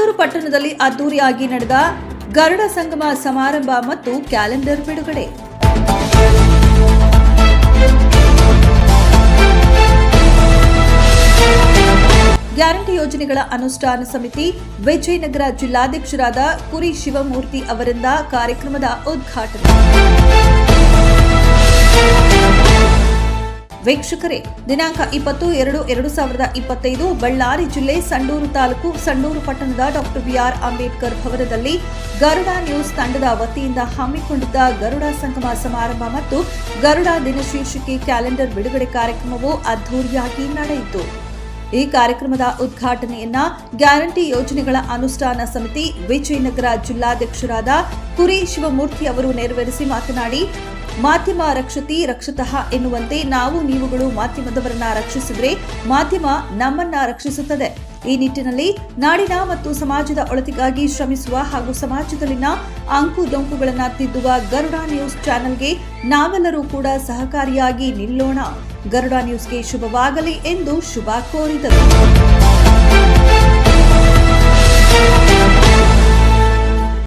ಸಂಡೂರು ಪಟ್ಟಣದಲ್ಲಿ ಅದ್ದೂರಿಯಾಗಿ ನಡೆದ ಗರುಡ ಸಂಗಮ ಸಮಾರಂಭ ಮತ್ತು ಕ್ಯಾಲೆಂಡರ್ ಬಿಡುಗಡೆ. ಗ್ಯಾರಂಟಿ ಯೋಜನೆಗಳ ಅನುಷ್ಠಾನ ಸಮಿತಿ ವಿಜಯನಗರ ಜಿಲ್ಲಾಧ್ಯಕ್ಷರಾದ ಕುರಿ ಶಿವಮೂರ್ತಿ ಅವರಿಂದ ಕಾರ್ಯಕ್ರಮದ ಉದ್ಘಾಟನೆ. ವೀಕ್ಷಕರೇ, ದಿನಾಂಕ ಇಪ್ಪತ್ತು ಎರಡು ಎರಡು ಸಾವಿರದ ಇಪ್ಪತ್ತೈದು, ಬಳ್ಳಾರಿ ಜಿಲ್ಲೆ ಸಂಡೂರು ತಾಲೂಕು ಸಂಡೂರು ಪಟ್ಟಣದ ಡಾಕ್ಟರ್ ಬಿಆರ್ ಅಂಬೇಡ್ಕರ್ ಭವನದಲ್ಲಿ ಗರುಡ ನ್ಯೂಸ್ ತಂಡದ ವತಿಯಿಂದ ಹಮ್ಮಿಕೊಂಡಿದ್ದ ಗರುಡ ಸಂಗಮ ಸಮಾರಂಭ ಮತ್ತು ಗರುಡ ದಿನಶೀರ್ಷಿಕೆ ಕ್ಯಾಲೆಂಡರ್ ಬಿಡುಗಡೆ ಕಾರ್ಯಕ್ರಮವು ಅದ್ದೂರಿಯಾಗಿ ನಡೆಯಿತು. ಈ ಕಾರ್ಯಕ್ರಮದ ಉದ್ಘಾಟನೆಯನ್ನ ಗ್ಯಾರಂಟಿ ಯೋಜನೆಗಳ ಅನುಷ್ಠಾನ ಸಮಿತಿ ವಿಜಯನಗರ ಜಿಲ್ಲಾಧ್ಯಕ್ಷರಾದ ಕುರಿ ಶಿವಮೂರ್ತಿ ಅವರು ನೆರವೇರಿಸಿ ಮಾತನಾಡಿ ಮಾಧ್ಯಮ ರಕ್ಷತಿ ರಕ್ಷತಃ ಎನ್ನುವಂತೆ ನಾವು ನೀವುಗಳು ಮಾಧ್ಯಮದವರನ್ನ ರಕ್ಷಿಸಿದ್ರೆ ಮಾಧ್ಯಮ ನಮ್ಮನ್ನ ರಕ್ಷಿಸುತ್ತದೆ. ಈ ನಿಟ್ಟಿನಲ್ಲಿ ನಾಡಿನ ಮತ್ತು ಸಮಾಜದ ಒಳತಿಗಾಗಿ ಶ್ರಮಿಸುವ ಹಾಗೂ ಸಮಾಜದಲ್ಲಿನ ಅಂಕು ಡೊಂಕುಗಳನ್ನು ತಿದ್ದುವ ಗರುಡ ನ್ಯೂಸ್ ಚಾನೆಲ್ಗೆ ನಾವೆಲ್ಲರೂ ಕೂಡ ಸಹಕಾರಿಯಾಗಿ ನಿಲ್ಲೋಣ. ಗರುಡ ನ್ಯೂಸ್ಗೆ ಶುಭವಾಗಲಿ ಎಂದು ಶುಭ ಕೋರಿದರು.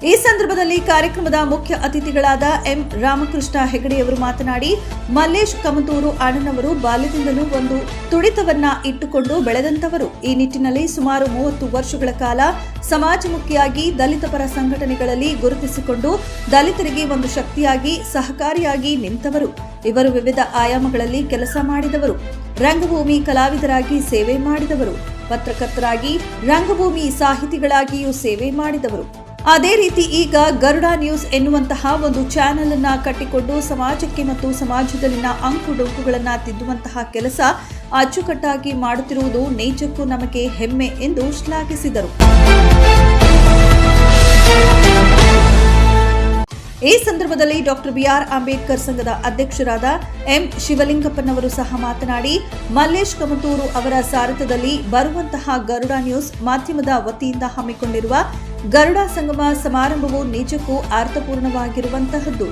ಈ ಸಂದರ್ಭದಲ್ಲಿ ಕಾರ್ಯಕ್ರಮದ ಮುಖ್ಯ ಅತಿಥಿಗಳಾದ ಎಂ ರಾಮಕೃಷ್ಣ ಹೆಗಡೆಯವರು ಮಾತನಾಡಿ, ಮಲ್ಲೇಶ್ ಕಮತೂರು ಅಣ್ಣನವರು ಬಾಲ್ಯದಿಂದಲೂ ಒಂದು ತುಡಿತವನ್ನ ಇಟ್ಟುಕೊಂಡು ಬೆಳೆದಂತವರು ಈ ನಿಟ್ಟಿನಲ್ಲಿ ಸುಮಾರು ಮೂವತ್ತು ವರ್ಷಗಳ ಕಾಲ ಸಮಾಜಮುಖಿಯಾಗಿ ದಲಿತ ಪರ ಸಂಘಟನೆಗಳಲ್ಲಿ ಗುರುತಿಸಿಕೊಂಡು ದಲಿತರಿಗೆ ಒಂದು ಶಕ್ತಿಯಾಗಿ, ಸಹಕಾರಿಯಾಗಿ ನಿಂತವರು. ಇವರು ವಿವಿಧ ಆಯಾಮಗಳಲ್ಲಿ ಕೆಲಸ ಮಾಡಿದವರು. ರಂಗಭೂಮಿ ಕಲಾವಿದರಾಗಿ ಸೇವೆ ಮಾಡಿದವರು. ಪತ್ರಕರ್ತರಾಗಿ ರಂಗಭೂಮಿ ಸಾಹಿತಿಗಳಾಗಿಯೂ ಸೇವೆ ಮಾಡಿದವರು. ಅದೇ ರೀತಿ ಈಗ ಗರುಡ ನ್ಯೂಸ್ ಎನ್ನುವಂತಹ ಒಂದು ಚಾನೆಲ್ ಅನ್ನ ಕಟ್ಟಿಕೊಂಡು ಸಮಾಜಕ್ಕೆ ಮತ್ತು ಸಮಾಜದಲ್ಲಿನ ಅಂಕು ಡೊಂಕುಗಳನ್ನ ತಿದ್ದುವಂತಹ ಕೆಲಸ ಅಚ್ಚುಕಟ್ಟಾಗಿ ಮಾಡುತ್ತಿರುವುದು ನೈಜಕ್ಕೂ ನಮಗೆ ಹೆಮ್ಮೆ ಎಂದು ಶ್ಲಾಘಿಸಿದರು. ಈ ಸಂದರ್ಭದಲ್ಲಿ ಡಾಕ್ಟರ್ ಬಿಆರ್ ಅಂಬೇಡ್ಕರ್ ಸಂಘದ ಅಧ್ಯಕ್ಷರಾದ ಎಂ. ಶಿವಲಿಂಗಪ್ಪನವರು ಸಹ ಮಾತನಾಡಿ, ಮಲ್ಲೇಶ್ ಕಮತೂರು ಅವರ ಸಾರಥ್ಯದಲ್ಲಿ ಬರುವಂತಹ ಗರುಡ ನ್ಯೂಸ್ ಮಾಧ್ಯಮದ ವತಿಯಿಂದ ಹಮ್ಮಿಕೊಂಡಿರುವ ಗರುಡ ಸಂಗಮ ಸಮಾರಂಭವು ನಿಜಕ್ಕೂ ಅರ್ಥಪೂರ್ಣವಾಗಿರುವಂತಹದ್ದು.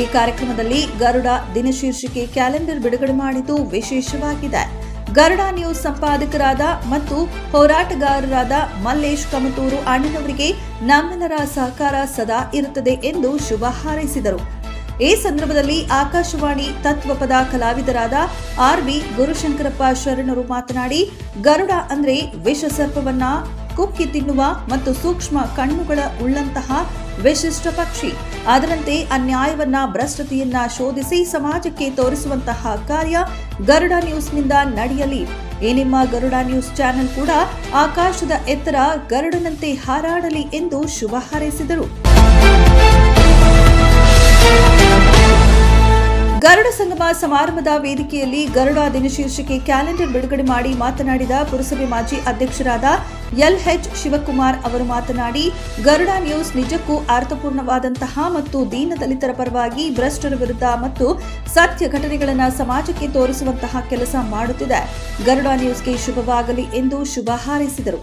ಈ ಕಾರ್ಯಕ್ರಮದಲ್ಲಿ ಗರುಡ ದಿನಶೀರ್ಷಿಕೆ ಕ್ಯಾಲೆಂಡರ್ ಬಿಡುಗಡೆ ಮಾಡಿದ್ದು ವಿಶೇಷವಾಗಿದೆ. ಗರುಡ ನ್ಯೂಸ್ ಸಂಪಾದಕರಾದ ಮತ್ತು ಹೋರಾಟಗಾರರಾದ ಮಲ್ಲೇಶ್ ಕಮತೂರು ಅಣ್ಣನವರಿಗೆ ನಮ್ಮೆಲ್ಲರ ಸಹಕಾರ ಸದಾ ಇರುತ್ತದೆ ಎಂದು ಶುಭ ಹಾರೈಸಿದರು. ಈ ಸಂದರ್ಭದಲ್ಲಿ ಆಕಾಶವಾಣಿ ತತ್ವಪದ ಕಲಾವಿದರಾದ ಆರ್ ವಿ ಗುರುಶಂಕರಪ್ಪ ಶರಣರು ಮಾತನಾಡಿ, ಗರುಡ ಅಂದ್ರೆ ವಿಷಸರ್ಪವನ್ನ ಕುಕ್ಕಿ ತಿನ್ನುವ ಮತ್ತು ಸೂಕ್ಷ್ಮ ಕಣ್ಣುಗಳ ಉಳ್ಳಂತಹ ವಿಶಿಷ್ಟ ಪಕ್ಷಿ. ಅದರಂತೆ ಅನ್ಯಾಯವನ್ನ, ಭ್ರಷ್ಟತೆಯನ್ನ ಶೋಧಿಸಿ ಸಮಾಜಕ್ಕೆ ತೋರಿಸುವಂತಹ ಕಾರ್ಯ ಗರುಡ ನ್ಯೂಸ್ನಿಂದ ನಡೆಯಲಿ. ಈ ನಿಮ್ಮ ಗರುಡ ನ್ಯೂಸ್ ಚಾನೆಲ್ ಕೂಡ ಆಕಾಶದ ಎತ್ತರ ಗರುಡನಂತೆ ಹಾರಾಡಲಿ ಎಂದು ಶುಭ ಹಾರೈಸಿದರು. ಗರುಡ ಸಂಗಮ ಸಮಾರಂಭದ ವೇದಿಕೆಯಲ್ಲಿ ಗರುಡ ದಿನಶೀರ್ಷಿಕೆ ಕ್ಯಾಲೆಂಡರ್ ಬಿಡುಗಡೆ ಮಾಡಿ ಮಾತನಾಡಿದ ಪುರಸಭೆ ಮಾಜಿ ಅಧ್ಯಕ್ಷರಾದ ಎಲ್ಎಚ್ ಶಿವಕುಮಾರ್ ಅವರು ಮಾತನಾಡಿ, ಗರುಡ ನ್ಯೂಸ್ ನಿಜಕ್ಕೂ ಅರ್ಥಪೂರ್ಣವಾದಂತಹ ಮತ್ತು ದೀನದಲಿತರ ಪರವಾಗಿ ಭ್ರಷ್ಟರ ವಿರುದ್ಧ ಮತ್ತು ಸತ್ಯ ಘಟನೆಗಳನ್ನು ಸಮಾಜಕ್ಕೆ ತೋರಿಸುವಂತಹ ಕೆಲಸ ಮಾಡುತ್ತಿದೆ. ಗರುಡ ನ್ಯೂಸ್ಗೆ ಶುಭವಾಗಲಿ ಎಂದು ಶುಭ ಹಾರೈಸಿದರು.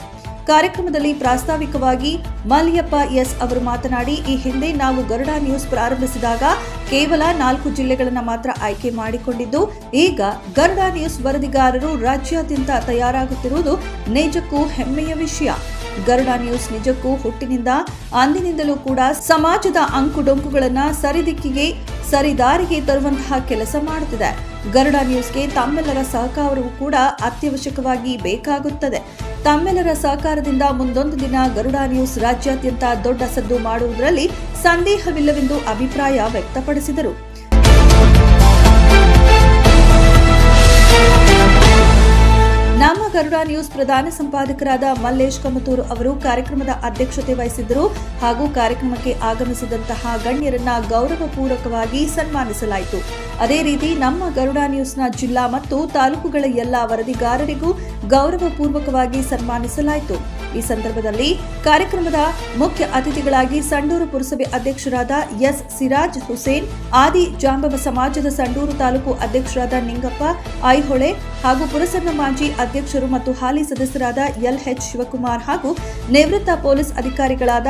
ಕಾರ್ಯಕ್ರಮದಲ್ಲಿ ಪ್ರಾಸ್ತಾವಿಕವಾಗಿ ಮಲ್ಯಪ್ಪ ಎಸ್ ಅವರು ಮಾತನಾಡಿ, ಈ ಹಿಂದೆ ನಾವು ಗರುಡ ನ್ಯೂಸ್ ಪ್ರಾರಂಭಿಸಿದಾಗ ಕೇವಲ ನಾಲ್ಕು ಜಿಲ್ಲೆಗಳನ್ನು ಮಾತ್ರ ಆಯ್ಕೆ ಮಾಡಿಕೊಂಡಿದ್ದು, ಈಗ ಗರುಡ ನ್ಯೂಸ್ ವರದಿಗಾರರು ರಾಜ್ಯಾದ್ಯಂತ ತಯಾರಾಗುತ್ತಿರುವುದು ನಿಜಕ್ಕೂ ಹೆಮ್ಮೆಯ ವಿಷಯ. ಗರುಡ ನ್ಯೂಸ್ ನಿಜಕ್ಕೂ ಹುಟ್ಟಿನಿಂದ ಅಂದಿನಿಂದಲೂ ಕೂಡ ಸಮಾಜದ ಅಂಕುಡೊಂಕುಗಳನ್ನ ಸರಿದಿಕ್ಕಿಗೆ ಸರಿದಾರಿಗೆ ತರುವಂತಹ ಕೆಲಸ ಮಾಡುತ್ತಿದೆ. ಗರುಡ ನ್ಯೂಸ್ಗೆ ತಮ್ಮೆಲ್ಲರ ಸಹಕಾರವೂ ಕೂಡ ಅತ್ಯವಶ್ಯಕವಾಗಿ ಬೇಕಾಗುತ್ತದೆ. ತಮ್ಮೆಲ್ಲರ ಸಹಕಾರದಿಂದ ಮುಂದೊಂದು ದಿನ ಗರುಡ ನ್ಯೂಸ್ ರಾಜ್ಯಾದ್ಯಂತ ದೊಡ್ಡ ಸದ್ದು ಮಾಡುವುದರಲ್ಲಿ ಸಂದೇಹವಿಲ್ಲವೆಂದು ಅಭಿಪ್ರಾಯ ವ್ಯಕ್ತಪಡಿಸಿದರು. ಗರುಡ ನ್ಯೂಸ್ ಪ್ರಧಾನ ಸಂಪಾದಕರಾದ ಮಲ್ಲೇಶ್ ಕಮತೂರು ಅವರು ಕಾರ್ಯಕ್ರಮದ ಅಧ್ಯಕ್ಷತೆ ವಹಿಸಿದ್ದರು ಹಾಗೂ ಕಾರ್ಯಕ್ರಮಕ್ಕೆ ಆಗಮಿಸಿದಂತಹ ಗಣ್ಯರನ್ನ ಗೌರವಪೂರ್ವಕವಾಗಿ ಸನ್ಮಾನಿಸಲಾಯಿತು. ಅದೇ ರೀತಿ ನಮ್ಮ ಗರುಡ ನ್ಯೂಸ್ನ ಜಿಲ್ಲಾ ಮತ್ತು ತಾಲೂಕುಗಳ ಎಲ್ಲ ವರದಿಗಾರರಿಗೂ ಗೌರವಪೂರ್ವಕವಾಗಿ ಸನ್ಮಾನಿಸಲಾಯಿತು. ಈ ಸಂದರ್ಭದಲ್ಲಿ ಕಾರ್ಯಕ್ರಮದ ಮುಖ್ಯ ಅತಿಥಿಗಳಾಗಿ ಸಂಡೂರು ಪುರಸಭೆ ಅಧ್ಯಕ್ಷರಾದ ಎಸ್ ಸಿರಾಜ್ ಹುಸೇನ್, ಆದಿ ಜಾಂಬವ ಸಮಾಜದ ಸಂಡೂರು ತಾಲೂಕು ಅಧ್ಯಕ್ಷರಾದ ನಿಂಗಪ್ಪ ಐಹೊಳೆ ಹಾಗೂ ಪುರಸಭೆ ಮಾಜಿ ಅಧ್ಯಕ್ಷರು ಮತ್ತು ಹಾಲಿ ಸದಸ್ಯರಾದ ಎಲ್ ಎಚ್ ಶಿವಕುಮಾರ್ ಹಾಗೂ ನಿವೃತ್ತ ಪೊಲೀಸ್ ಅಧಿಕಾರಿಗಳಾದ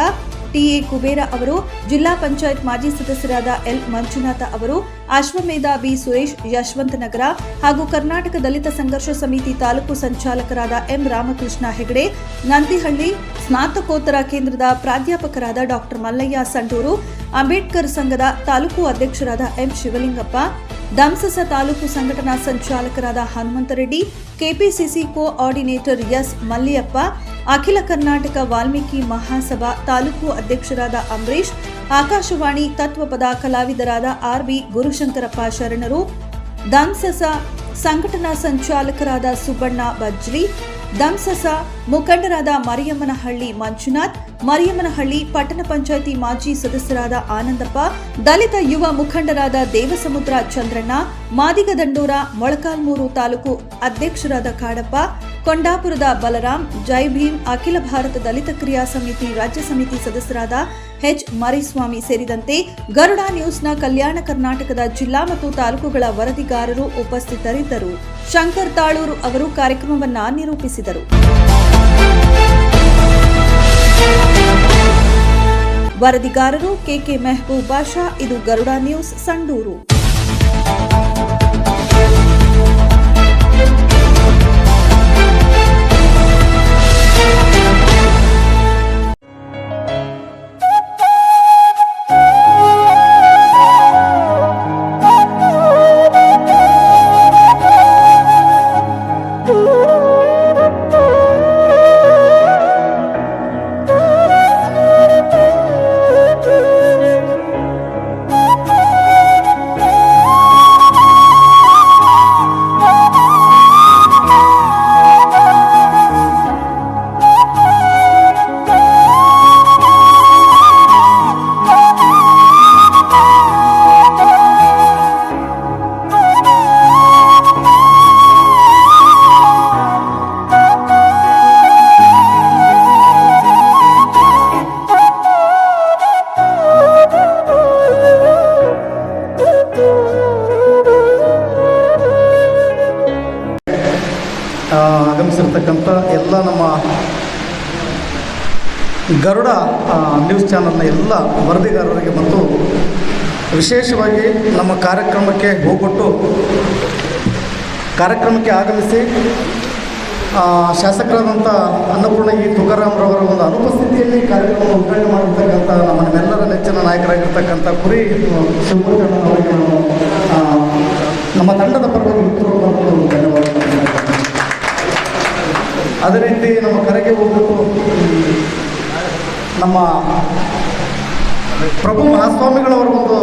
ಟಿಎ ಕುಬೇರ ಅವರು, ಜಿಲ್ಲಾ ಪಂಚಾಯತ್ ಮಾಜಿ ಸದಸ್ಯರಾದ ಎಲ್ ಮಂಜುನಾಥ ಅವರು ಅಶ್ವಮೇಧ ಬಿ ಸುರೇಶ್, ಯಶವಂತ ನಗರ ಹಾಗೂ ಕರ್ನಾಟಕ ದಲಿತ ಸಂಘರ್ಷ ಸಮಿತಿ ತಾಲೂಕು ಸಂಚಾಲಕರಾದ ಎಂ ರಾಮಕೃಷ್ಣ ಹೆಗಡೆ, ನಂದಿಹಳ್ಳಿ ಸ್ನಾತಕೋತ್ತರ ಕೇಂದ್ರದ ಪ್ರಾಧ್ಯಾಪಕರಾದ ಡಾಕ್ಟರ್ ಮಲ್ಲಯ್ಯ ಸಂಡೂರು, ಅಂಬೇಡ್ಕರ್ ಸಂಘದ ತಾಲೂಕು ಅಧ್ಯಕ್ಷರಾದ ಎಂ ಶಿವಲಿಂಗಪ್ಪ ದಂಸಸ ತಾಲೂಕು ಸಂಘಟನಾ ಸಂಚಾಲಕರಾದ Hanumanthareddy, KPCC coordinator S Malliyappa Akhila Karnataka Valmiki Mahasabha taluk ಅಧ್ಯಕ್ಷರಾದ ಅಂಬರೀಶ್ ಆಕಾಶವಾಣಿ ತತ್ವಪದ ಕಲಾವಿದರಾದ ಆರ್ಬಿ ಗುರುಶಂಕರಪ್ಪ ಶರಣರು ದಂಸಸ ಸಂಘಟನಾ ಸಂಚಾಲಕರಾದ ಸುಬ್ಬಣ್ಣ ಬಜ್ರಿ ದಂಸಸ ಮುಖಂಡರಾದ ಮರಿಯಮ್ಮನಹಳ್ಳಿ ಮಂಜುನಾಥ್, ಮರಿಯಮ್ಮನಹಳ್ಳಿ ಪಟ್ಟಣ ಪಂಚಾಯಿತಿ ಮಾಜಿ ಸದಸ್ಯರಾದ ಆನಂದಪ್ಪ, ದಲಿತ ಯುವ ಮುಖಂಡರಾದ ದೇವಸಮುದ್ರ ಚಂದ್ರಣ್ಣ ಮಾದಿಗ ದಂಡೂರ ಮೊಳಕಾಲ್ಮೂರು ತಾಲೂಕು ಅಧ್ಯಕ್ಷರಾದ ಕಾಡಪ್ಪ ಕೊಂಡಾಪುರದ ಬಲರಾಮ್ ಜೈ ಭೀಮ್, ಅಖಿಲ ಭಾರತ ದಲಿತ ಕ್ರಿಯಾ ಸಮಿತಿ ರಾಜ್ಯ ಸಮಿತಿ ಸದಸ್ಯರಾದ ಎಚ್ ಮರಿಸ್ವಾಮಿ ಸೇರಿದಂತೆ ಗರುಡ ನ್ಯೂಸ್ನ ಕಲ್ಯಾಣ ಕರ್ನಾಟಕದ ಜಿಲ್ಲಾ ಮತ್ತು ತಾಲೂಕುಗಳ ವರದಿಗಾರರು ಉಪಸ್ಥಿತರಿದ್ದರು. ಶಂಕರ್ ತಾಳೂರು ಅವರು ಕಾರ್ಯಕ್ರಮವನ್ನು ನಿರೂಪಿಸಿದರು. ವರದಿಗಾರರು ಕೆಕೆ ಮೆಹಬೂಬ್ ಬಾಷಾ ಇದು ಗರುಡ ನ್ಯೂಸ್, ಸಂಡೂರು. ಆಗಮಿಸಿರ್ತಕ್ಕಂಥ ಎಲ್ಲ ನಮ್ಮ ಗರುಡ ನ್ಯೂಸ್ ಚಾನಲ್ನ ಎಲ್ಲ ವರದಿಗಾರರಿಗೆ ಮತ್ತು ವಿಶೇಷವಾಗಿ ನಮ್ಮ ಕಾರ್ಯಕ್ರಮಕ್ಕೆ ಹೋಗ್ಬಿಟ್ಟು ಕಾರ್ಯಕ್ರಮಕ್ಕೆ ಆಗಮಿಸಿ ಶಾಸಕರಾದಂಥ ಅನ್ನಪೂರ್ಣ ಇ ತುಕಾರಾಮ್ರವರ ಒಂದು ಅನುಪಸ್ಥಿತಿಯಲ್ಲಿ ಕಾರ್ಯಕ್ರಮ ಉದ್ಘಾಟನೆ ಮಾಡಿರ್ತಕ್ಕಂಥ ನಮ್ಮ ನಮ್ಮೆಲ್ಲರ ನೆಚ್ಚಿನ ನಾಯಕರಾಗಿರ್ತಕ್ಕಂಥ ಕುರಿ ಶಿವಮೂರ್ತಿ ಅವರಿಗೆ ನಮ್ಮ ತಂಡದ ಪರವಾಗಿ ಅದೇ ರೀತಿ ನಮ್ಮ ಕರೆಗೆ ಹೋಗಬೇಕು. ನಮ್ಮ ಪ್ರಭು ಮಹಾಸ್ವಾಮಿಗಳವರ ಒಂದು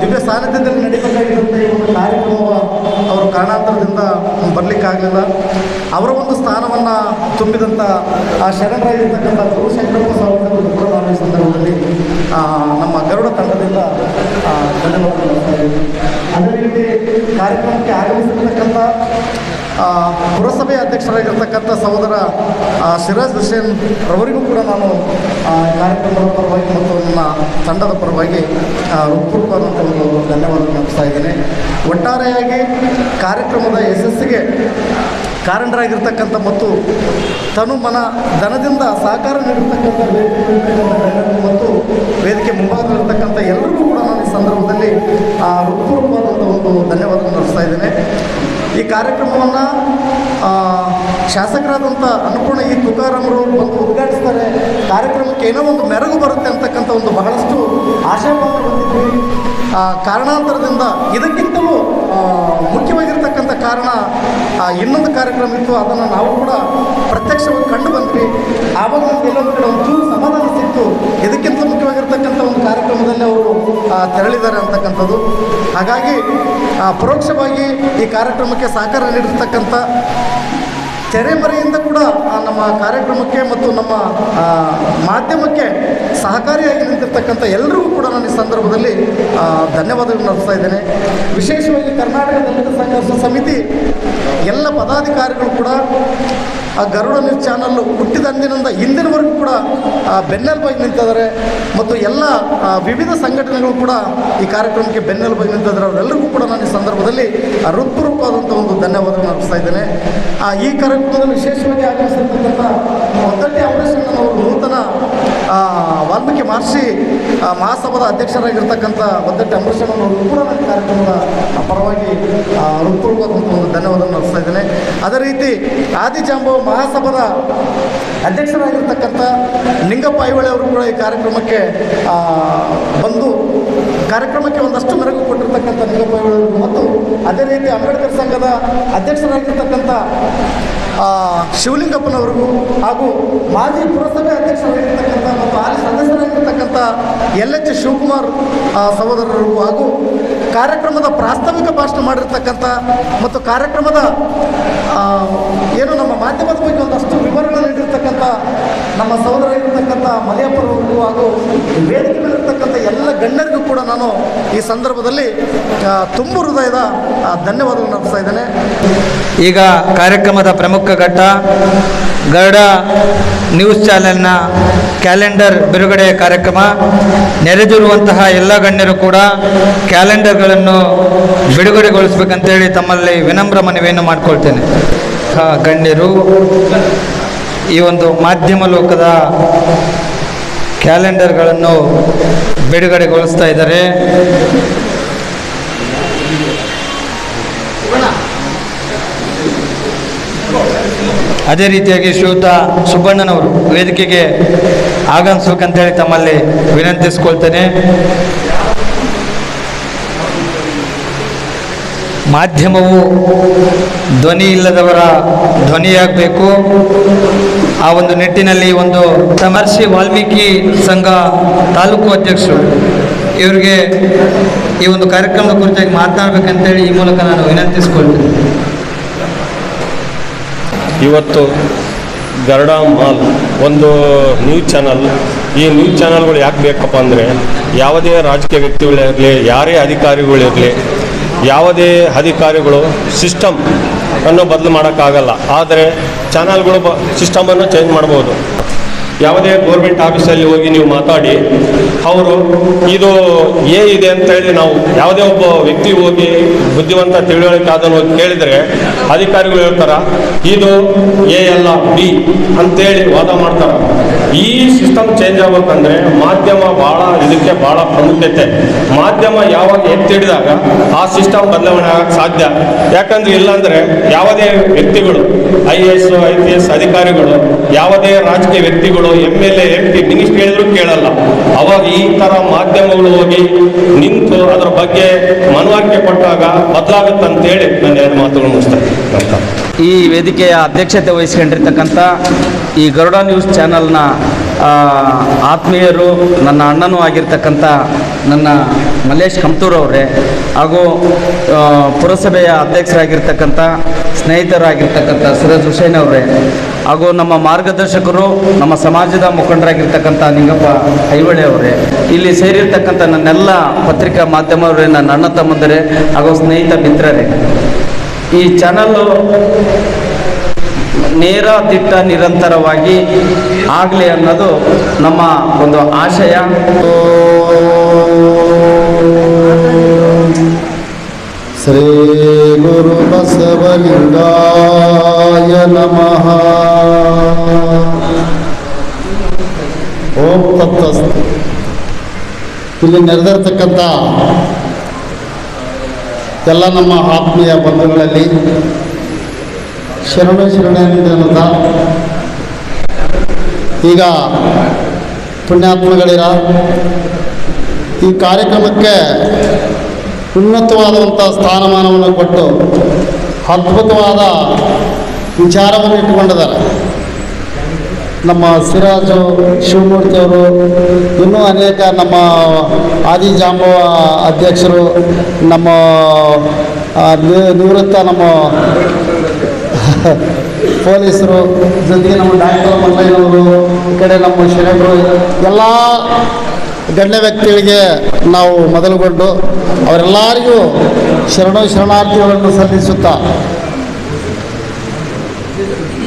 ದಿವ್ಯ ಸಾನ್ನಿಧ್ಯದಲ್ಲಿ ನಡೀಬೇಕಾಗಿರುವಂಥ ಈ ಒಂದು ಕಾರ್ಯಕ್ರಮ ಅವರು ಕಾರಣಾಂತರದಿಂದ ಬರಲಿಕ್ಕಾಗಲಿಲ್ಲ. ಅವರ ಒಂದು ಸ್ಥಾನವನ್ನು ತುಂಬಿದಂಥ ಆ ಶರಣರಾಗಿರ್ತಕ್ಕಂಥ ಗುರು ಸಾವಿರದ ಕೂಡ ಸಂದರ್ಭದಲ್ಲಿ ನಮ್ಮ ಗರುಡ ತಂಡದಿಂದ ಧನ್ಯವಾದ ಅದೇ ರೀತಿ ಕಾರ್ಯಕ್ರಮಕ್ಕೆ ಆಗಮಿಸಿರ್ತಕ್ಕಂಥ ಪುರಸಭೆ ಅಧ್ಯಕ್ಷರಾಗಿರ್ತಕ್ಕಂಥ ಸಹೋದರ ಸಿರಾಜ್ ಹುಸೇನ್ ರವರಿಗೂ ಕೂಡ ನಾನು ಕಾರ್ಯಕ್ರಮದ ಪರವಾಗಿ ಮತ್ತು ನನ್ನ ತಂಡದ ಪರವಾಗಿ ಹೃತ್ಪೂರ್ವಕ ಒಂದು ಧನ್ಯವಾದ ನಡೆಸ್ತಾ ಇದ್ದೇನೆ. ಒಟ್ಟಾರೆಯಾಗಿ ಕಾರ್ಯಕ್ರಮದ ಯಶಸ್ಸಿಗೆ ಕಾರಣರಾಗಿರ್ತಕ್ಕಂಥ ಮತ್ತು ತನು ಮನ ಧನದಿಂದ ಸಹಕಾರ ನೀಡಿರ್ತಕ್ಕಂಥ ಮತ್ತು ವೇದಿಕೆ ಮುಂಭಾಗದಲ್ಲಿರ್ತಕ್ಕಂಥ ಎಲ್ಲರಿಗೂ ಕೂಡ ನಾನು ಈ ಸಂದರ್ಭದಲ್ಲಿ ಹೃತ್ಪೂರ್ವಕವಾದಂಥ ಒಂದು ಧನ್ಯವಾದ ನಡೆಸ್ತಾ ಇದ್ದೇನೆ. ಈ ಕಾರ್ಯಕ್ರಮವನ್ನು ಶಾಸಕರಾದಂಥ ಅನ್ನಪೂರ್ಣ ಈ ತುಕಾರಾಮರು ಬಂದು ಉದ್ಘಾಟಿಸ್ತಾರೆ. ಕಾರ್ಯಕ್ರಮಕ್ಕೆ ಏನೋ ಒಂದು ಮೆರಗು ಬರುತ್ತೆ ಅಂತಕ್ಕಂಥ ಒಂದು ಬಹಳಷ್ಟು ಆಶಾಭಾವ ಹೊಂದಿದ್ವಿ ಕಾರಣಾಂತರದಿಂದ ಇದಕ್ಕಿಂತಲೂ ಮುಖ್ಯವಾಗಿರ್ತಕ್ಕಂಥ ಕಾರಣ ಇನ್ನೊಂದು ಕಾರ್ಯಕ್ರಮ ಇತ್ತು, ಅದನ್ನು ನಾವು ಕೂಡ ಪ್ರತ್ಯಕ್ಷವಾಗಿ ಕಂಡು ಬಂದ್ವಿ. ಆವಾಗ ನಮ್ಗೆ ಎಲ್ಲೊಂದು ಕಡೆ ಒಂಚೂರು ಸಮಾಧಾನ ಸಿಕ್ತು. ಇದಕ್ಕಿಂತ ಮುಖ್ಯವಾಗಿರ್ತಕ್ಕಂಥ ಒಂದು ಕಾರ್ಯಕ್ರಮದಲ್ಲಿ ಅವರು ತೆರಳಿದ್ದಾರೆ ಅಂತಕ್ಕಂಥದ್ದು. ಹಾಗಾಗಿ ಪರೋಕ್ಷವಾಗಿ ಈ ಕಾರ್ಯಕ್ರಮಕ್ಕೆ ಸಹಕಾರ ನೀಡಿರ್ತಕ್ಕಂಥ ತೆರೆಮರೆಯಿಂದ ಕೂಡ ನಮ್ಮ ಕಾರ್ಯಕ್ರಮಕ್ಕೆ ಮತ್ತು ನಮ್ಮ ಮಾಧ್ಯಮಕ್ಕೆ ಸಹಕಾರಿಯಾಗಿ ನಿಂತಿರ್ತಕ್ಕಂಥ ಎಲ್ಲರಿಗೂ ಕೂಡ ನಾನು ಈ ಸಂದರ್ಭದಲ್ಲಿ ಧನ್ಯವಾದಗಳನ್ನು ನಡೆಸ್ತಾ ಇದ್ದೇನೆ. ವಿಶೇಷವಾಗಿ ಕರ್ನಾಟಕ ದಲಿತ ಸಂಘರ್ಷ ಸಮಿತಿ ಎಲ್ಲ ಪದಾಧಿಕಾರಿಗಳು ಕೂಡ ಆ ಗರುಡ ನ್ಯೂಸ್ ಚಾನಲ್ ಹುಟ್ಟಿದಂದಿನಿಂದ ಇಂದಿನವರೆಗೂ ಕೂಡ ಬೆನ್ನೆಲುಬಾಗಿ ನಿಂತಿದ್ದಾರೆ. ಮತ್ತು ಎಲ್ಲ ವಿವಿಧ ಸಂಘಟನೆಗಳು ಕೂಡ ಈ ಕಾರ್ಯಕ್ರಮಕ್ಕೆ ಬೆನ್ನೆಲುಬಾಗಿ ನಿಂತಿದ್ದಾರೆ. ಅವರೆಲ್ಲರಿಗೂ ಕೂಡ ನಾನು ಈ ಸಂದರ್ಭದಲ್ಲಿ ಹೃತ್ಪೂರ್ವಕವಾದಂಥ ಒಂದು ಧನ್ಯವಾದವನ್ನು ಅರ್ಪಿಸ್ತಾ ಇದ್ದೇನೆ. ಈ ಕಾರ್ಯಕ್ರಮದಲ್ಲಿ ವಿಶೇಷವಾಗಿ ಆಗಮಿಸಿರ್ತಕ್ಕಂಥ ಒಂದಟ್ಟಿ ಆಪರೇಷನ್ ಅವರು ನೂತನ ವಾಲ್ಮೀಕಿ ಮಹರ್ಷಿ ಮಹಾಸಭಾದ ಅಧ್ಯಕ್ಷರಾಗಿರ್ತಕ್ಕಂಥ ಒದ್ದಟ್ಟಿ ಅಂಬರೀಷಣ್ಣನವರು ಕೂಡ ನನ್ನ ಕಾರ್ಯಕ್ರಮದ ಪರವಾಗಿ ಆ, ಹೃತ್ಪೂರ್ವಕವಾದಂಥ ಒಂದು ಧನ್ಯವಾದವನ್ನು ನಡೆಸ್ತಾ ಇದ್ದೇನೆ. ಅದೇ ರೀತಿ ಆದಿಜಾಂಬವ ಮಹಾಸಭಾದ ಅಧ್ಯಕ್ಷರಾಗಿರ್ತಕ್ಕಂಥ ನಿಂಗಪ್ಪ ಐಹೊಳೆ ಅವರು ಕೂಡ ಈ ಕಾರ್ಯಕ್ರಮಕ್ಕೆ ಆ, ಬಂದು ಕಾರ್ಯಕ್ರಮಕ್ಕೆ ಒಂದಷ್ಟು ಮೆರಗು ಕೊಟ್ಟಿರ್ತಕ್ಕಂಥ ನಿಂಗಪ್ಪ ಐಹೊಳೆ ಅವರು ಮತ್ತು ಅದೇ ರೀತಿ ಅಂಬೇಡ್ಕರ್ ಸಂಘದ ಅಧ್ಯಕ್ಷರಾಗಿರ್ತಕ್ಕಂಥ ಆ, ಶಿವಲಿಂಗಪ್ಪನವರಿಗೂ ಹಾಗೂ ಮಾಜಿ ಪುರಸಭೆ ಅಧ್ಯಕ್ಷರಾಗಿರ್ತಕ್ಕಂಥ ಮತ್ತು ಹಾಲಿ ಸದಸ್ಯರಾಗಿರ್ತಕ್ಕಂಥ ಎಲ್ ಎಚ್ ಶಿವಕುಮಾರ್ ಸಹೋದರರಿಗೂ ಹಾಗೂ ಕಾರ್ಯಕ್ರಮದ ಪ್ರಾಸ್ತಾವಿಕ ಭಾಷಣ ಮಾಡಿರ್ತಕ್ಕಂಥ ಮತ್ತು ಕಾರ್ಯಕ್ರಮದ ಏನು ನಮ್ಮ ಮಾಧ್ಯಮದ ಬಗ್ಗೆ ಒಂದಷ್ಟು ವಿವರಗಳನ್ನು ನೀಡಿರ್ತಕ್ಕಂಥ ನಮ್ಮ ಸಹೋದರರಾಗಿರ್ತಕ್ಕಂಥ ಮಲೆಯಪ್ಪರವರಿಗೂ ಹಾಗೂ ವೇದಿಕೆ ಎಲ್ಲ ಗಣ್ಯರಿಗೂ ಕೂಡ ನಾನು ಈ ಸಂದರ್ಭದಲ್ಲಿ ತುಂಬ ಹೃದಯದ ಧನ್ಯವಾದಗಳನ್ನು ಅರ್ಪಿಸ್ತಾ ಇದ್ದೇನೆ. ಈಗ ಕಾರ್ಯಕ್ರಮದ ಪ್ರಮುಖ ಘಟ್ಟ ಗರುಡ ನ್ಯೂಸ್ ಚಾನೆಲ್ನ ಕ್ಯಾಲೆಂಡರ್ ಬಿಡುಗಡೆ ಕಾರ್ಯಕ್ರಮ. ನೆರೆದಿರುವಂತಹ ಎಲ್ಲ ಗಣ್ಯರು ಕೂಡ ಕ್ಯಾಲೆಂಡರ್ಗಳನ್ನು ಬಿಡುಗಡೆಗೊಳಿಸ್ಬೇಕಂತೇಳಿ ತಮ್ಮಲ್ಲಿ ವಿನಮ್ರ ಮನವಿಯನ್ನು ಮಾಡಿಕೊಳ್ತೇನೆ. ಗಣ್ಯರು, ಈ ಒಂದು ಮಾಧ್ಯಮ ಲೋಕದ ಕ್ಯಾಲೆಂಡರ್ಗಳನ್ನು ಬಿಡುಗಡೆಗೊಳಿಸ್ತಾ ಇದ್ದಾರೆ. ಅದೇ ರೀತಿಯಾಗಿ ಶ್ರೀಯುತ ಸುಬ್ಬಣ್ಣನವರು ವೇದಿಕೆಗೆ ಆಗಮಿಸ್ಬೇಕಂತೇಳಿ ತಮ್ಮಲ್ಲಿ ವಿನಂತಿಸ್ಕೊಳ್ತೇನೆ. ಮಾಧ್ಯಮವು ಧ್ವನಿ ಇಲ್ಲದವರ ಧ್ವನಿಯಾಗಬೇಕು. ಆ ಒಂದು ನಿಟ್ಟಿನಲ್ಲಿ ಒಂದು ಸಮರ್ಷಿ ವಾಲ್ಮೀಕಿ ಸಂಘ ತಾಲೂಕು ಅಧ್ಯಕ್ಷರು ಇವರಿಗೆ ಈ ಒಂದು ಕಾರ್ಯಕ್ರಮದ ಕುರಿತಾಗಿ ಮಾತನಾಡಬೇಕಂತೇಳಿ ಈ ಮೂಲಕ ನಾನು ವಿನಂತಿಸಿಕೊಳ್ತೇನೆ. ಇವತ್ತು ಗರ್ಡಾ ಮಾಲ್ ಒಂದು ನ್ಯೂಸ್ ಚಾನಲ್. ಈ ನ್ಯೂಸ್ ಚಾನಲ್ಗಳು ಯಾಕೆ ಬೇಕಪ್ಪ ಅಂದರೆ ಯಾವುದೇ ರಾಜಕೀಯ ವ್ಯಕ್ತಿಗಳಿರಲಿ ಯಾರೇ ಅಧಿಕಾರಿಗಳಿರಲಿ ಯಾವುದೇ ಅಧಿಕಾರಿಗಳು ಸಿಸ್ಟಮ್ ಅನ್ನು ಬದಲು ಮಾಡೋಕ್ಕಾಗಲ್ಲ. ಆದರೆ ಚಾನಲ್ಗಳು ಬ ಸಿಸ್ಟಮನ್ನು ಚೇಂಜ್ ಮಾಡ್ಬೋದು. ಯಾವುದೇ ಗೋರ್ಮೆಂಟ್ ಆಫೀಸಲ್ಲಿ ಹೋಗಿ ನೀವು ಮಾತಾಡಿ ಅವರು ಇದು ಏನಿದೆ ಅಂತ ಹೇಳಿ ನಾವು ಯಾವುದೇ ಒಬ್ಬ ವ್ಯಕ್ತಿ ಹೋಗಿ ಬುದ್ಧಿವಂತ ತಿಳುವಳಿಕೆ ಅದನ್ನು ಹೋಗಿ ಕೇಳಿದರೆ ಅಧಿಕಾರಿಗಳು ಹೇಳ್ತಾರೆ, ಇದು ಎ ಅಲ್ಲ, ಬಿ ಅಂತೇಳಿ ವಾದ ಮಾಡ್ತಾರೆ? ಈ ಸಿಸ್ಟಮ್ ಚೇಂಜ್ ಆಗ್ಬೇಕಂದ್ರೆ ಮಾಧ್ಯಮ ಭಾಳ ಇದಕ್ಕೆ ಭಾಳ ಪ್ರಾಮುಖ್ಯತೆ. ಮಾಧ್ಯಮ ಯಾವಾಗ ಎತ್ತಿಡಿದಾಗ ಆ ಸಿಸ್ಟಮ್ ಬದಲಾವಣೆ ಆಗಕ್ಕೆ ಸಾಧ್ಯ. ಯಾಕಂದ್ರೆ ಇಲ್ಲಾಂದ್ರೆ ಯಾವುದೇ ವ್ಯಕ್ತಿಗಳು I A S I P S ಅಧಿಕಾರಿಗಳು, ಯಾವುದೇ ರಾಜಕೀಯ ವ್ಯಕ್ತಿಗಳು M L A M P minister ಹೇಳಿದ್ರು ಕೇಳಲ್ಲ. ಅವಾಗ ಈ ಥರ ಮಾಧ್ಯಮಗಳು ಹೋಗಿ ನಿಂತು ಅದರ ಬಗ್ಗೆ ಮನವರಿಕೆ ಕೊಟ್ಟಾಗ ಬದಲಾಗುತ್ತಂತೇಳಿ ನಾನು ಎರಡು ಮಾತುಗಳು ಮುಗಿಸ್ತೇನೆ. ಈ ವೇದಿಕೆಯ ಅಧ್ಯಕ್ಷತೆ ವಹಿಸ್ಕೊಂಡಿರ್ತಕ್ಕಂಥ ಈ ಗರುಡ ನ್ಯೂಸ್ ಚಾನಲ್ನ ಆತ್ಮೀಯರು ನನ್ನ ಅಣ್ಣನೂ ಆಗಿರ್ತಕ್ಕಂಥ ನನ್ನ ಮಲ್ಲೇಶ್ ಅವರೇ, ಹಾಗೂ ಪುರಸಭೆಯ ಅಧ್ಯಕ್ಷರಾಗಿರ್ತಕ್ಕಂಥ ಸ್ನೇಹಿತರಾಗಿರ್ತಕ್ಕಂಥ ಸಿರಾಜ್ ಹುಸೇನ್ ಅವರೇ, ಹಾಗೂ ನಮ್ಮ ಮಾರ್ಗದರ್ಶಕರು, ನಮ್ಮ ಸಮಾಜದ ಮುಖಂಡರಾಗಿರ್ತಕ್ಕಂಥ ನಿಂಗಪ್ಪ ಐವಳೆ ಅವರೇ, ಇಲ್ಲಿ ಸೇರಿರ್ತಕ್ಕಂಥ ನನ್ನೆಲ್ಲ ಪತ್ರಿಕಾ ಮಾಧ್ಯಮವರೇ, ನನ್ನ ಅಣ್ಣ ತಮ್ಮಂದರೇ, ಹಾಗೂ ಸ್ನೇಹಿತ ಮಿತ್ರರೇ. ಈ ಚಾನಲ್ಲು ನೇರ ದಿಟ್ಟ ನಿರಂತರವಾಗಿ ಆಗಲಿ ಅನ್ನೋದು ನಮ್ಮ ಒಂದು ಆಶಯ. ಶ್ರೀ ಗುರು ಬಸವಲಿಂಗಾಯ ನಮಃ. ಓಂ ತತ್ವಸ್ತು ಇಲ್ಲಿ ನೆರೆದಿರ್ತಕ್ಕಂಥ ಎಲ್ಲ ನಮ್ಮ ಆತ್ಮೀಯ ಬಂಧುಗಳಲ್ಲಿ ಶರಣ ಅನ್ನೋದ ಈಗ ಪುಣ್ಯಾತ್ಮಗಳಿರ ಈ ಕಾರ್ಯಕ್ರಮಕ್ಕೆ ಉನ್ನತವಾದಂಥ ಸ್ಥಾನಮಾನವನ್ನು ಕೊಟ್ಟು ಅದ್ಭುತವಾದ ವಿಚಾರವನ್ನು ಇಟ್ಟುಕೊಂಡಿದ್ದಾರೆ. ನಮ್ಮ ಸಿರಾಜು ಶಿವಮೂರ್ತಿಯವರು ಇನ್ನೂ ಅನೇಕ ನಮ್ಮ ಆದಿಜಾಂಬವ ಅಧ್ಯಕ್ಷರು, ನಮ್ಮ ನಿವೃತ್ತ ನಮ್ಮ ಪೊಲೀಸರು ಜೊತೆಗೆ ನಮ್ಮ ಡಾಕ್ಟರ್ ಮಲ್ಲಯ್ಯನವರು ಈ ಕಡೆ ನಮ್ಮ ಶರಣರು, ಎಲ್ಲ ಗಣ್ಯ ವ್ಯಕ್ತಿಗಳಿಗೆ ನಾವು ಮೊದಲುಗೊಂಡು ಅವರೆಲ್ಲರಿಗೂ ಶರಣು ಶರಣಾರ್ಥಿಗಳನ್ನು ಸಲ್ಲಿಸುತ್ತಾ.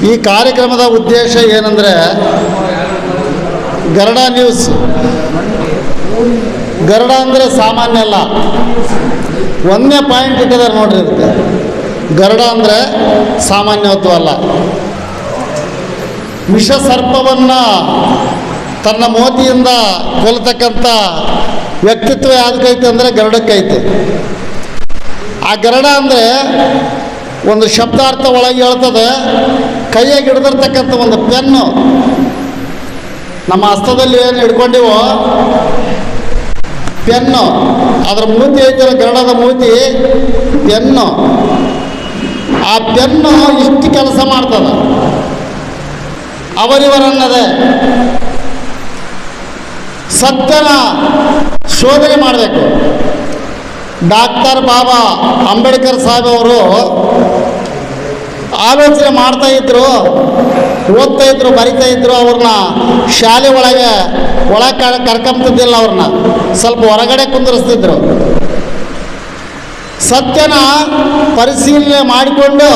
ಈ ಕಾರ್ಯಕ್ರಮದ ಉದ್ದೇಶ ಏನಂದರೆ ಗರಡ ನ್ಯೂಸ್. ಗರಡ ಅಂದರೆ ಸಾಮಾನ್ಯ ಅಲ್ಲ. ಒಂದನೇ ಪಾಯಿಂಟ್ ಇಟ್ಟಿದ್ದಾರೆ ನೋಡಿರುತ್ತೆ ಗರುಡ ಅಂದರೆ ಸಾಮಾನ್ಯತ್ವ ಅಲ್ಲ. ವಿಷ ಸರ್ಪವನ್ನು ತನ್ನ ಮೋತಿಯಿಂದ ಕೊಲ್ತಕ್ಕಂಥ ವ್ಯಕ್ತಿತ್ವ ಯಾವ್ದಕ್ಕೈತೆ ಅಂದರೆ ಗರುಡಕ್ಕೈತೆ. ಆ ಗರಡ ಅಂದರೆ ಒಂದು ಶಬ್ದಾರ್ಥ ಒಳಗೆ ಹೇಳ್ತದೆ, ಕೈಯಾಗಿ ಹಿಡಿದಿರ್ತಕ್ಕಂಥ ಒಂದು ಪೆನ್ನು ನಮ್ಮ ಹಸ್ತದಲ್ಲಿ ಏನು ಹಿಡ್ಕೊಂಡಿವೋ? ಪೆನ್ನು. ಅದರ ಮೂತಿ ಐತಲ್ಲ ಗರಡದ ಮೂತಿ? ಪೆನ್ನು. ಆ ಪೆನ್ನು ಇಷ್ಟು ಕೆಲಸ ಮಾಡ್ತದೆ? ಅವರಿವರನ್ನದೆ ಸತ್ಯನ ಶೋಧನೆ ಮಾಡಬೇಕು. ಡಾಕ್ಟರ್ ಬಾಬಾ ಅಂಬೇಡ್ಕರ್ ಸಾಹೇಬ್ ಅವರು ಆಲೋಚನೆ ಮಾಡ್ತಾ ಇದ್ರು, ಓದ್ತಾ ಇದ್ರು, ಬರಿತಾ ಇದ್ರು, ಅವ್ರನ್ನ ಶಾಲೆ ಒಳಗೆ ಒಳಗೆ ಕರ್ಕೊಂತಿದ್ದಿಲ್ಲ ಅವ್ರನ್ನ. ಸ್ವಲ್ಪ ಹೊರಗಡೆ ಕುಂದಿರಿಸ್ತಿದ್ರು. ಸತ್ಯನ ಪರಿಶೀಲನೆ ಮಾಡಿಕೊಂಡು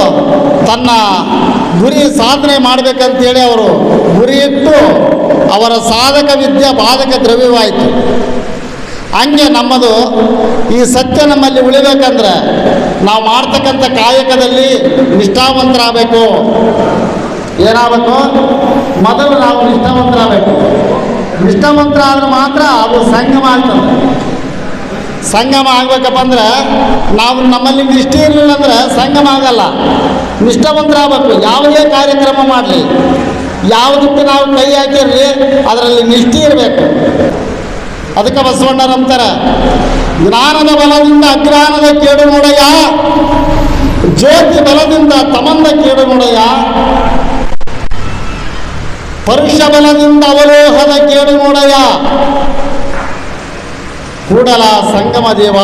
ತನ್ನ ಗುರಿ ಸಾಧನೆ ಮಾಡಬೇಕಂತೇಳಿ ಅವರು ಗುರಿ ಇಟ್ಟು ಅವರ ಸಾಧಕ ವಿದ್ಯೆ ಬಾಧಕ ದ್ರವ್ಯವಾಯಿತು. ಹಂಗೆ ನಮ್ಮದು ಈ ಸತ್ಯ ನಮ್ಮಲ್ಲಿ ಉಳಿಬೇಕಂದ್ರೆ ನಾವು ಮಾಡ್ತಕ್ಕಂಥ ಕಾಯಕದಲ್ಲಿ ನಿಷ್ಠಾವಂತರಾಗಬೇಕು. ಏನಾಗಬೇಕು? ಮೊದಲು ನಾವು ನಿಷ್ಠಾವಂತರಾಗಬೇಕು. ನಿಷ್ಠಾವಂತರಾದ್ರೆ ಮಾತ್ರ ಅದು ಸಂಗಮ ಆಗ್ತದೆ. ಸಂಗಮ ಆಗ್ಬೇಕಪ್ಪ ಅಂದ್ರೆ ನಾವು ನಮ್ಮಲ್ಲಿ ನಿಷ್ಠೆ ಇರಲಿಲ್ಲ ಅಂದ್ರೆ ಸಂಗಮ ಆಗಲ್ಲ. ನಿಷ್ಠಾವಂತರಾಗಬೇಕು. ಯಾವುದೇ ಕಾರ್ಯಕ್ರಮ ಮಾಡಲಿ. ಯಾವುದಕ್ಕೆ ನಾವು ಕೈ ಹಾಕಿರಲಿ, ಅದರಲ್ಲಿ ನಿಷ್ಠೆ ಇರಬೇಕು. ಅದಕ್ಕೆ ಬಸವಣ್ಣರಂತಾರೆ ಜ್ಞಾನದ ಬಲದಿಂದ ಅಜ್ಞಾನದ ಕೇಡು ನೋಡಯ್ಯ ಜ್ಯೋತಿ ಬಲದಿಂದ ತಮಂದ ಕೇಡು ನೋಡಯ್ಯ ಪರುಷ ಬಲದಿಂದ ಅವರೋಹದ ಕೇಡು ನೋಡಯ್ಯ ಕೂಡಲ ಸಂಗಮ ದೇವ,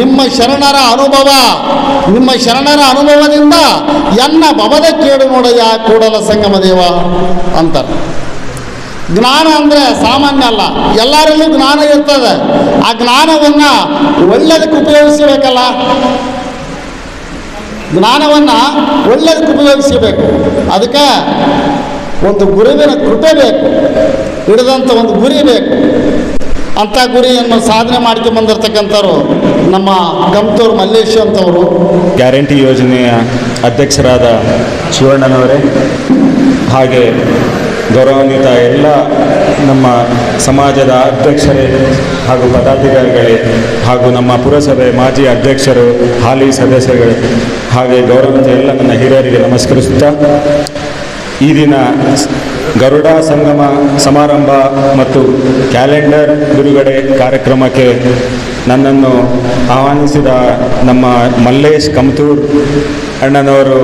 ನಿಮ್ಮ ಶರಣರ ಅನುಭವ, ನಿಮ್ಮ ಶರಣರ ಅನುಭವದಿಂದ ಎನ್ನ ಭವದ ಕೇಳು ನೋಡಯ್ಯ ಕೂಡಲ ಸಂಗಮ ದೇವ ಅಂತಾರೆ. ಜ್ಞಾನ ಅಂದರೆ ಸಾಮಾನ್ಯ ಅಲ್ಲ, ಎಲ್ಲರಲ್ಲೂ ಜ್ಞಾನ ಇರ್ತದೆ. ಆ ಜ್ಞಾನವನ್ನು ಒಳ್ಳೆಯದಕ್ಕೆ ಉಪಯೋಗಿಸಬೇಕಲ್ಲ? ಜ್ಞಾನವನ್ನು ಒಳ್ಳೆಯದಕ್ಕೆ ಉಪಯೋಗಿಸಬೇಕು. ಅದಕ್ಕೆ ಒಂದು ಗುರುವಿನ ಕೃಪೆ ಬೇಕು ಹಿಡಿದಂಥ ಒಂದು ಗುರಿ ಬೇಕು. ಅಂಥ ಗುರಿಯನ್ನು ಸಾಧನೆ ಮಾಡ್ಕೊಂಬಂದಿರ್ತಕ್ಕಂಥವ್ರು ನಮ್ಮ ಗಮ್ತೂರು ಮಲ್ಲೇಶ್ ಅಂತವರು. ಗ್ಯಾರಂಟಿ ಯೋಜನೆಯ ಅಧ್ಯಕ್ಷರಾದ ಶಿವಣ್ಣನವರೇ, ಹಾಗೆ ಗೌರವಾನ್ವಿತ ಎಲ್ಲ ನಮ್ಮ ಸಮಾಜದ ಅಧ್ಯಕ್ಷರೇ ಹಾಗೂ ಪದಾಧಿಕಾರಿಗಳೇ ಹಾಗೂ ನಮ್ಮ ಪುರಸಭೆ ಮಾಜಿ ಅಧ್ಯಕ್ಷರು, ಹಾಲಿ ಸದಸ್ಯರುಗಳು, ಹಾಗೆ ಗೌರವಾನ್ವಿತ ಎಲ್ಲ ನನ್ನ ಹಿರಿಯರಿಗೆ ನಮಸ್ಕರಿಸುತ್ತಾ ಈ ದಿನ ಗರುಡ ಸಂಗಮ ಸಮಾರಂಭ ಮತ್ತು ಕ್ಯಾಲೆಂಡರ್ ಬಿಡುಗಡೆ ಕಾರ್ಯಕ್ರಮಕ್ಕೆ ನನ್ನನ್ನು ಆಹ್ವಾನಿಸಿದ ನಮ್ಮ ಮಲ್ಲೇಶ್ ಕಮ್ತೂರ್ ಅಣ್ಣನವರು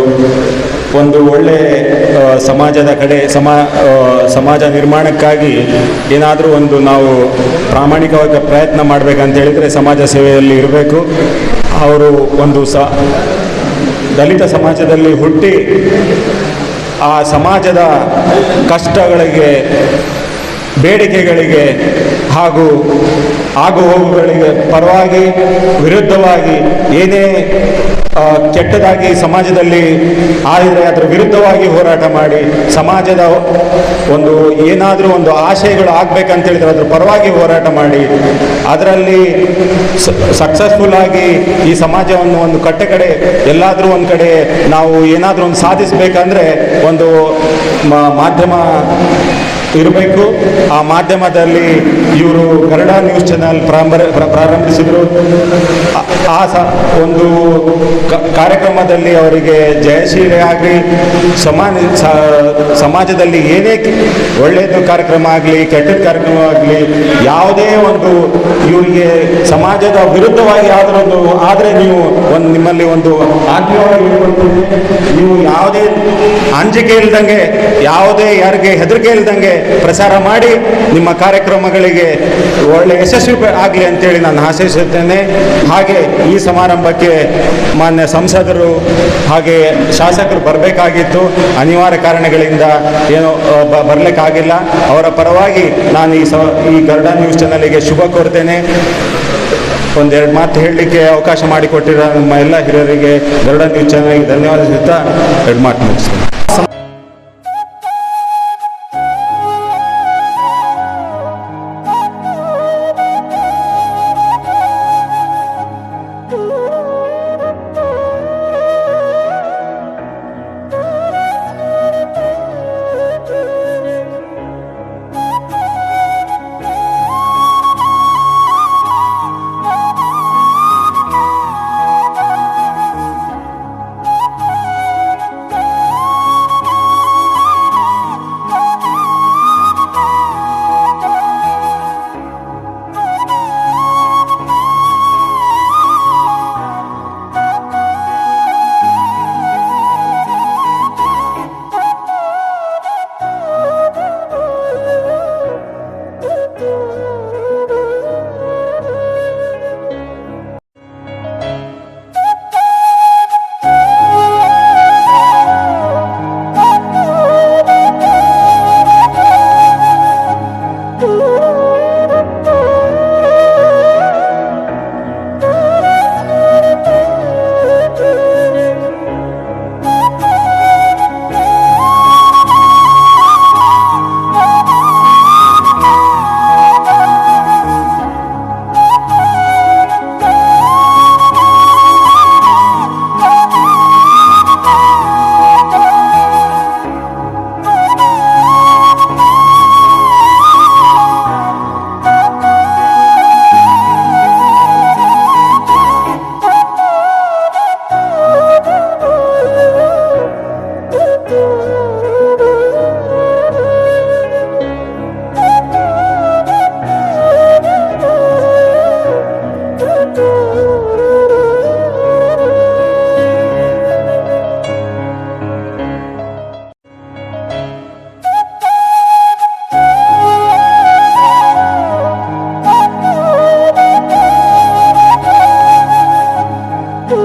ಒಂದು ಒಳ್ಳೆ ಸಮಾಜದ ಕಡೆ, ಸಮಾ ಸಮಾಜ ನಿರ್ಮಾಣಕ್ಕಾಗಿ ಏನಾದರೂ ಒಂದು ನಾವು ಪ್ರಾಮಾಣಿಕವಾಗಿ ಪ್ರಯತ್ನ ಮಾಡಬೇಕಂತ ಹೇಳಿದರೆ ಸಮಾಜ ಸೇವೆಯಲ್ಲಿ ಇರಬೇಕು. ಅವರು ಒಂದು ಸ, ದಲಿತ ಸಮಾಜದಲ್ಲಿ ಹುಟ್ಟಿ ಆ ಸಮಾಜದ ಕಷ್ಟಗಳಿಗೆ ಬೇಡಿಕೆಗಳಿಗೆ ಹಾಗೂ ಆಗುಹೋಗುಗಳಿಗೆ ಪರವಾಗಿ ವಿರುದ್ಧವಾಗಿ ಏನೇ ಕೆಟ್ಟದಾಗಿ ಸಮಾಜದಲ್ಲಿ ಆದರೆ ಅದರ ವಿರುದ್ಧವಾಗಿ ಹೋರಾಟ ಮಾಡಿ ಸಮಾಜದ ಒಂದು ಏನಾದರೂ ಒಂದು ಆಶಯಗಳು ಆಗ್ಬೇಕಂತ ಹೇಳಿದ್ರೆ ಅದ್ರ ಪರವಾಗಿ ಹೋರಾಟ ಮಾಡಿ, ಅದರಲ್ಲಿ ಸಕ್ಸಸ್ಫುಲ್ ಆಗಿ ಈ ಸಮಾಜವನ್ನು ಒಂದು ಕಟ್ಟೆ ಕಡೆ ಎಲ್ಲಾದರೂ ಒಂದು ಕಡೆ ನಾವು ಏನಾದರೂ ಒಂದು ಸಾಧಿಸಬೇಕಂದ್ರೆ ಒಂದು ಮಾಧ್ಯಮ ಇರಬೇಕು. ಆ ಮಾಧ್ಯಮದಲ್ಲಿ ಇವರು ಕನ್ನಡ ನ್ಯೂಸ್ ಚಾನಲ್ ಪ್ರಾರಂಭ ಪ್ರಾರಂಭಿಸಿದರು. ಆ- ಒಂದು ಕಾರ್ಯಕ್ರಮದಲ್ಲಿ ಅವರಿಗೆ ಜಯಶೀಲೆ ಆಗಲಿ, ಸಮಾನ ಸಮಾಜದಲ್ಲಿ ಏನೇ ಒಳ್ಳೆಯದು ಕಾರ್ಯಕ್ರಮ ಆಗಲಿ, ಕೆಟ್ಟದ ಕಾರ್ಯಕ್ರಮ ಆಗಲಿ, ಯಾವುದೇ ಒಂದು ಇವರಿಗೆ ಸಮಾಜದ ವಿರುದ್ಧವಾಗಿ ಆದರೊಂದು ಆದರೆ ನೀವು ಒಂದು ನಿಮ್ಮಲ್ಲಿ ಒಂದು ಆತ್ಮೀಯವಾಗಿ ನೀವು ಯಾವುದೇ ಅಂಜಿಕೆ ಇಲ್ದಂಗೆ, ಯಾವುದೇ ಯಾರಿಗೆ ಹೆದರಿಕೆ ಇಲ್ದಂಗೆ ಪ್ರಸಾರ ಮಾಡಿ ನಿಮ್ಮ ಕಾರ್ಯಕ್ರಮಗಳಿಗೆ ಒಳ್ಳೆ ಯಶಸ್ವಿ ಆಗಲಿ ಅಂತೇಳಿ ನಾನು ಆಶಿಸುತ್ತೇನೆ. ಹಾಗೆ ಈ ಸಮಾರಂಭಕ್ಕೆ ಮಾನ್ಯ ಸಂಸದರು ಹಾಗೆ ಶಾಸಕರು ಬರಬೇಕಾಗಿತ್ತು. ಅನಿವಾರ್ಯ ಕಾರಣಗಳಿಂದ ಏನೋ ಬರಲಿಕ್ಕಾಗಿಲ್ಲ. ಅವರ ಪರವಾಗಿ ನಾನು ಈ ಸ, ಈ ಗರ್ಡನ್ ನ್ಯೂಸ್ ಚಾನಲಿಗೆ ಶುಭ ಕೋರ್ತೇನೆ. ಒಂದೆರಡು ಮಾತು ಹೇಳಲಿಕ್ಕೆ ಅವಕಾಶ ಮಾಡಿಕೊಟ್ಟಿರೋ ನಮ್ಮ ಎಲ್ಲ ಹಿರಿಯರಿಗೆ ಗರುಡ ನ್ಯೂಸ್ ಚಾನಲ್ಗೆ ಧನ್ಯವಾದ ಎರಡು ಮಾತು ಮುಗಿಸ್ತೇನೆ.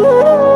Oh.